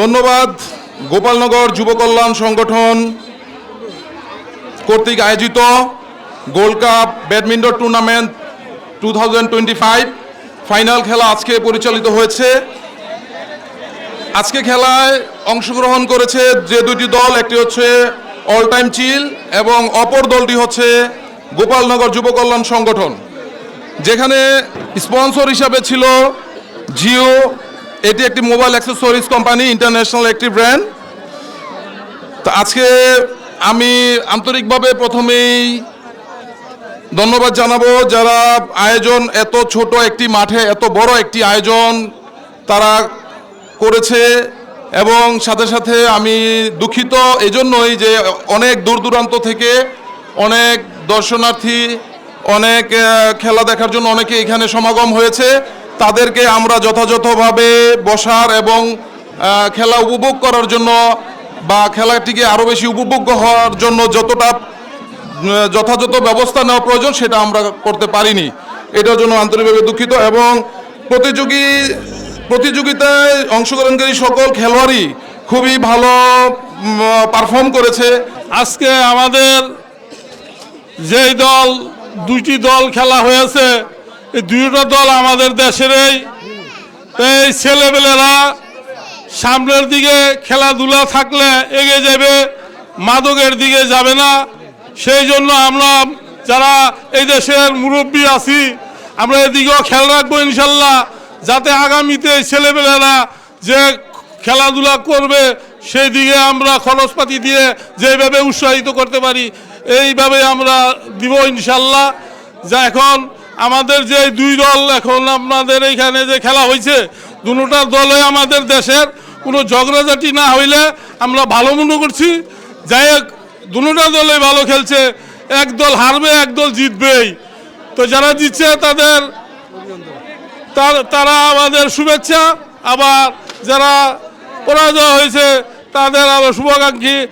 ধন্যবাদ, গোপালনগর যুব কল্যাণ সংগঠন কর্তৃক আয়োজিত গোল্ড কাপ ব্যাডমিন্টন টুর্নামেন্ট টু ফাইনাল খেলা আজকে পরিচালিত হয়েছে। আজকে খেলায় অংশগ্রহণ করেছে যে দুটি দল, একটি হচ্ছে অল টাইম চিল এবং অপর দলটি হচ্ছে গোপালনগর যুব কল্যাণ সংগঠন। যেখানে স্পন্সর হিসাবে ছিল জিও এটি একটি মোবাইল অ্যাক্সেসরিজ কোম্পানি, ইন্টারন্যাশনাল একটি ব্র্যান্ড। তো আজকে আমি আন্তরিকভাবে প্রথমেই ধন্যবাদ জানাব যারা আয়োজন এত ছোট একটি মাঠে, এত বড় একটি আয়োজন তারা করেছে এবং সাথে সাথে আমি দুঃখিত এজন্যই যে অনেক দূর দূরান্ত থেকে অনেক দর্শনার্থী, অনেক খেলা দেখার জন্য অনেকে এখানে সমাগম হয়েছে। তাদেরকে আমরা যথাযথভাবে বসার এবং খেলা উপভোগ করার জন্য বা খেলাটিকে আরও বেশি উপভোগ্য হওয়ার জন্য যতটা যথাযথ ব্যবস্থা নেওয়া প্রয়োজন সেটা আমরা করতে পারিনি। এটার জন্য আন্তরিকভাবে দুঃখিত এবং প্রতিযোগী, প্রতিযোগিতায় অংশগ্রহণকারী সকল খেলোয়াড়ই খুবই ভালো পারফর্ম করেছে। আজকে আমাদের যেই দল, দুইটি দল খেলা হয়েছে এই দুইটা দল আমাদের দেশের এই ছেলেবেলেরা সামনের দিকে খেলাধুলা থাকলে এগিয়ে যাবে, মাদকের দিকে যাবে না। সেই জন্য আমরা যারা এই দেশের মুরব্বী আছি, আমরা এদিকেও খেয়াল রাখব ইনশাল্লাহ, যাতে আগামীতে ছেলেবেলেরা যে খেলাধুলা করবে, সেই দিকে আমরা খরচপাতি দিয়ে যেভাবে উৎসাহিত করতে পারি, এইভাবে আমরা দিব ইনশাল্লাহ। যা এখন আমাদের যে দুই দল এখন আপনাদের এইখানে যে খেলা হয়েছে দুটা দলে আমাদের দেশের কোনো ঝগড়াঝাটি না হইলে আমরা ভালো মনে করছি। যাই হোক, দুটা দলে ভালো খেলছে, এক দল হারবে, এক দল জিতবেই। তো যারা জিতছে তাদের তার- আমাদের শুভেচ্ছা। আবার যারা পরাজয় হয়েছে, তাদের আবার শুভাকাঙ্ক্ষী।